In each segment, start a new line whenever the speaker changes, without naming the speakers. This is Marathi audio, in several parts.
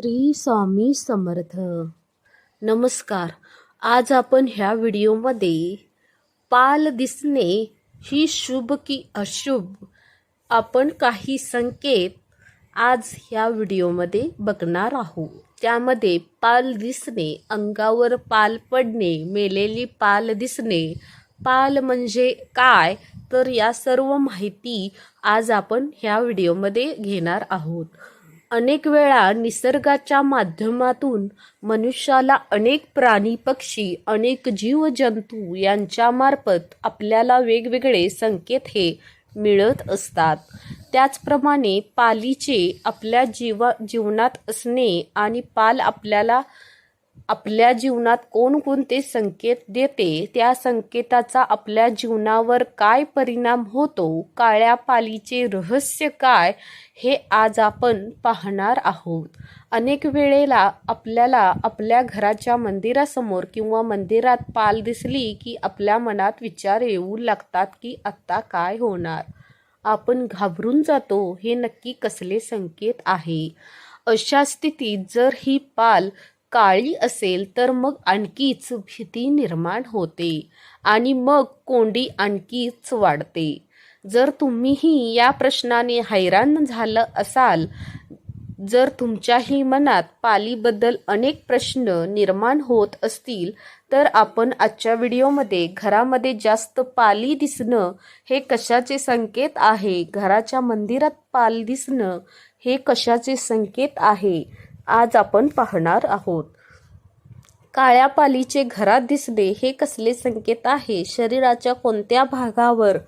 श्री स्वामी समर्थ. नमस्कार. आज आपण ह्या व्हिडिओमध्ये पाल दिसणे ही शुभ की अशुभ आपण काही संकेत आज ह्या व्हिडिओमध्ये बघणार आहोत. त्यामध्ये पाल दिसणे अंगावर पाल पडणे मेलेली पाल दिसणे. पाल म्हणजे काय? तर या सर्व माहिती आज आपण ह्या व्हिडिओमध्ये घेणार आहोत. अनेक वेळा निसर्गाच्या माध्यमातून मनुष्याला अनेक प्राणी पक्षी अनेक जीवजंतू यांच्यामार्फत आपल्याला वेगवेगळे संकेत हे मिळत असतात. त्याचप्रमाणे पालीचे आपल्या जीवा जीवनात असणे आणि पाल आपल्याला आपल्या जीवनात कोणकोणते संकेत देते त्या संकेताचा आपल्या जीवनावर काय परिणाम होतो काळ्या पालीचे रहस्य काय हे आज आपण पाहणार आहोत. अनेक वेळेला आपल्याला आपल्या घराच्या मंदिरासमोर किंवा मंदिरात पाल दिसली की आपल्या मनात विचार येऊ लागतात की आत्ता काय होणार? आपण घाबरून जातो हे नक्की कसले संकेत आहे? अशा स्थितीत जर ही पाल काळी असेल तर मग आणखीच भीती निर्माण होते आणि मग कोंडी आणखीच वाढते. जर तुम्हीही या प्रश्नाने हैराण झालं असाल जर तुमच्याही मनात पालीबद्दल अनेक प्रश्न निर्माण होत असतील तर आपण आजच्या व्हिडिओमध्ये घरामध्ये जास्त पाली दिसणं हे कशाचे संकेत आहे? घराच्या मंदिरात पाल दिसणं हे कशाचे संकेत आहे? आज आपण पाहणार आहोत. काळ्या पालीचे घरात दिसणे हे कसले संकेत आहे? शरीराच्या कोणत्या भागावर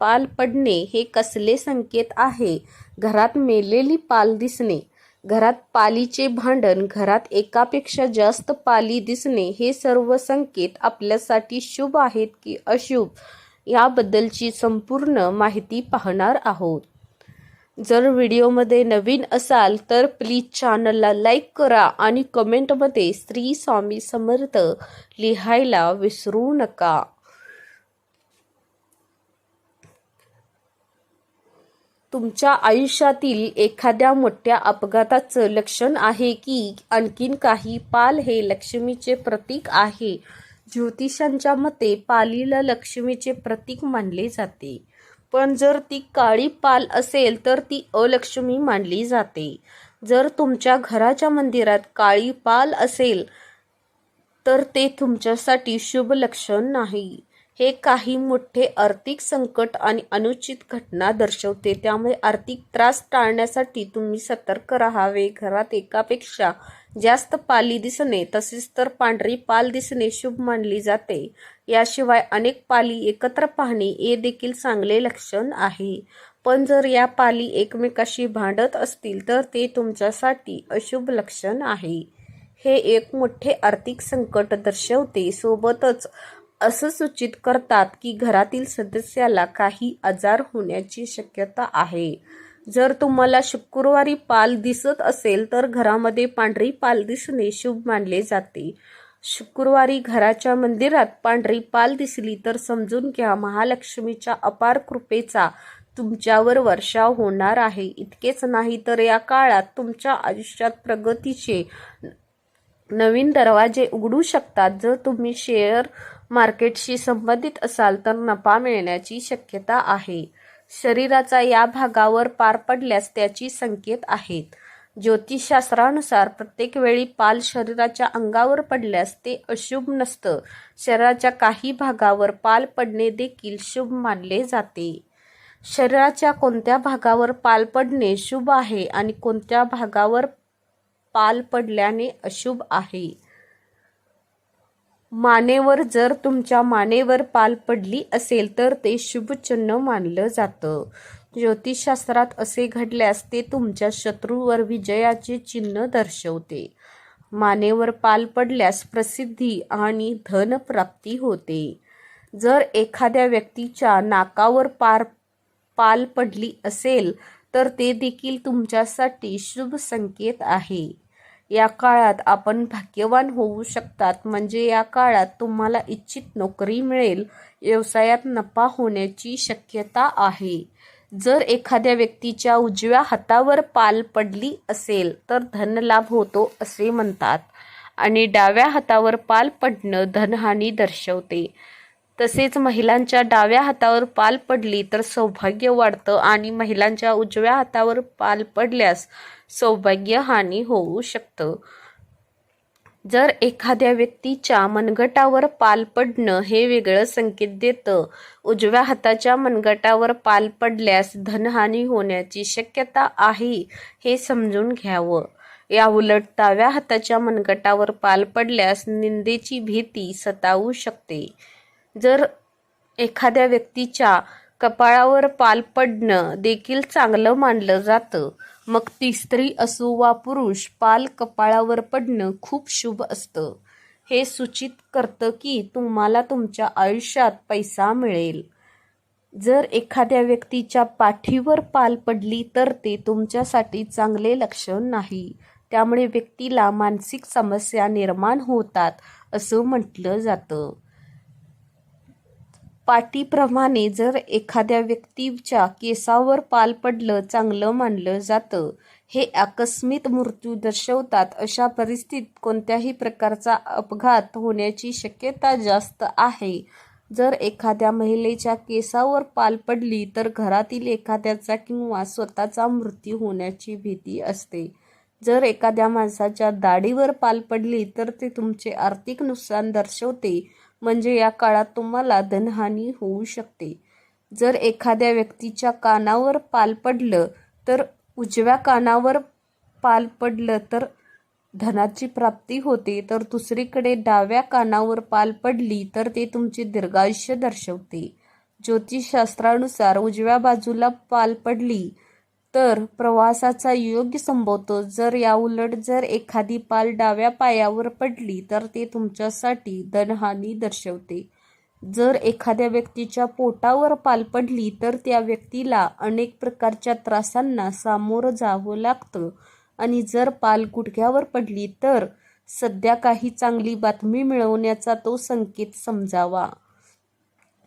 पाल पडणे हे कसले संकेत आहे? घरात मेलेली पाल दिसणे घरात पालीचे भांडण घरात एकापेक्षा जास्त पाली दिसणे हे सर्व संकेत आपल्यासाठी शुभ आहेत की अशुभ? याबद्दलची संपूर्ण माहिती पाहणार आहोत. जर व्हिडिओमध्ये नवीन असाल तर प्लीज चॅनलला लाईक करा आणि कमेंटमध्ये श्री स्वामी समर्थ लिहायला विसरू नका. तुमच्या आयुष्यातील एखाद्या मोठ्या अपघाताचं लक्षण आहे की आणखीन काही पाल हे लक्ष्मीचे प्रतीक आहे. ज्योतिषांच्या मते पालीला लक्ष्मीचे प्रतीक मानले जाते. पण जर ती काळी पाल असेल तर ती अलक्ष्मी मानली जाते. जर तुमच्या घराच्या मंदिरात काळी पाल असेल तर ते तुमच्यासाठी शुभ लक्षण नाही. हे काही मोठे आर्थिक संकट आणि अनुचित घटना दर्शवते. त्यामुळे आर्थिक त्रास टाळण्यासाठी तुम्ही सतर्क राहावे. घरात एकापेक्षा जास्त पाली दिसणे तसेच तर पांढरी पाल दिसणे शुभ मानली जाते. याशिवाय अनेक पाली एकत्र पाहणे हे देखील चांगले लक्षण आहे. पण जर या पाली एकमेकाशी भांडत असतील तर ते तुमच्यासाठी अशुभ लक्षण आहे. हे एक मोठे आर्थिक संकट दर्शवते. सोबतच असं सूचित करतात की घरातील सदस्याला काही आजार होण्याची शक्यता आहे. जर तुम्हाला शुक्रवारी पाल दिसत असेल तर घरामध्ये पांढरी पाल दिसणे शुभ मानले जाते. शुक्रवारी घराच्या मंदिरात पांढरी पाल दिसली तर समजून घ्या महालक्ष्मीच्या अपार कृपेचा तुमच्यावर वर्षाव होणार आहे. इतकेच नाही तर या काळात तुमच्या आयुष्यात प्रगतीचे नवीन दरवाजे उघडू शकतात. जर तुम्ही शेअर मार्केटशी संबंधित असाल तर नफा मिळण्याची शक्यता आहे. शरीराचा या भागावर पार पडल्यास त्याची संकेत आहेत. ज्योतिषशास्त्रानुसार प्रत्येक वेळी पाल शरीराच्या अंगावर पडल्यास ते अशुभ नसतं. शरीराच्या काही भागावर पाल पडणे देखील शुभ मानले जाते. शरीराच्या कोणत्या भागावर पाल पडणे शुभ आहे आणि कोणत्या भागावर पाल पडल्याने अशुभ आहे? मानेवर जर तुमच्या मानेवर पाल पडली असेल तर ते शुभचिन्ह मानलं जातं. ज्योतिषशास्त्रात असे घडल्यास ते तुमच्या शत्रूवर विजयाचे चिन्ह दर्शवते. मानेवर पाल पडल्यास प्रसिद्धी आणि धनप्राप्ती होते. जर एखाद्या व्यक्तीच्या नाकावर पार पाल पडली असेल तर ते देखील तुमच्यासाठी शुभ संकेत आहे. या काळात आपण भाग्यवान होऊ शकतात. म्हणजे या काळात तुम्हाला इच्छित नोकरी मिळेल. व्यवसायात नफा होण्याची शक्यता आहे. जर एखाद्या व्यक्तीच्या उजव्या हातावर पाल पडली असेल तर धनलाभ होतो असे म्हणतात. आणि डाव्या हातावर पाल पडणं धनहानी दर्शवते. तसेच महिलांच्या डाव्या हातावर पाल पडली तर सौभाग्य वाढतं आणि महिलांच्या उजव्या हातावर पाल पडल्यास सौभाग्य हानी होऊ शकतं. जर एखाद्या व्यक्तीच्या मनगटावर पाल पडणं हे वेगळं संकेत देतं उजव्या हाताच्या मनगटावर पाल पडल्यास धनहानी होण्याची शक्यता आहे हे समजून घ्यावं. याउलट डाव्या हाताच्या मनगटावर पाल पडल्यास निंदेची भीती सतावू शकते. जर एखाद्या व्यक्तीच्या कपाळावर पाल पडणं देखील चांगलं मानलं जातं मग ती स्त्री असो वा पुरुष पाल कपाळावर पडणं खूप शुभ असतं. हे सूचित करतं की तुम्हाला तुमच्या आयुष्यात पैसा मिळेल. जर एखाद्या व्यक्तीच्या पाठीवर पाल पडली तर ते तुमच्यासाठी चांगले लक्षण नाही. त्यामुळे व्यक्तीला मानसिक समस्या निर्माण होतात असं म्हटलं जातं. पाटीप्रमाणे जर एखाद्या व्यक्तीच्या केसावर पाल पडलं चांगलं मानलं जातं. हे आकस्मिक मृत्यू दर्शवतात. अशा परिस्थितीत कोणत्याही प्रकारचा अपघात होण्याची शक्यता जास्त आहे. जर एखाद्या महिलेच्या केसावर पाल पडली तर घरातील एखाद्याचा किंवा स्वतःचा मृत्यू होण्याची भीती असते. जर एखाद्या माणसाच्या दाढीवर पाल पडली तर ते तुमचे आर्थिक नुकसान दर्शवते. म्हणजे या काळात तुम्हाला धनहानी होऊ शकते. जर एखाद्या व्यक्तीच्या कानावर पाल पडलं तर उजव्या कानावर पाल पडलं तर धनाची प्राप्ती होते. तर दुसरीकडे डाव्या कानावर पाल पडली तर ते तुमचे दीर्घायुष्य दर्शवते. ज्योतिषशास्त्रानुसार उजव्या बाजूला पाल पडली तर प्रवासाचा योग्य संभवतो. जर याउलट जर एखादी पाल डाव्या पायावर पडली तर ते तुमच्यासाठी धनहानी दर्शवते. जर एखाद्या व्यक्तीच्या पोटावर पाल पडली तर त्या व्यक्तीला अनेक प्रकारच्या त्रासांना सामोरं जावं लागतं. आणि जर पाल गुडघ्यावर पडली तर सध्या काही चांगली बातमी मिळवण्याचा तो संकेत समजावा.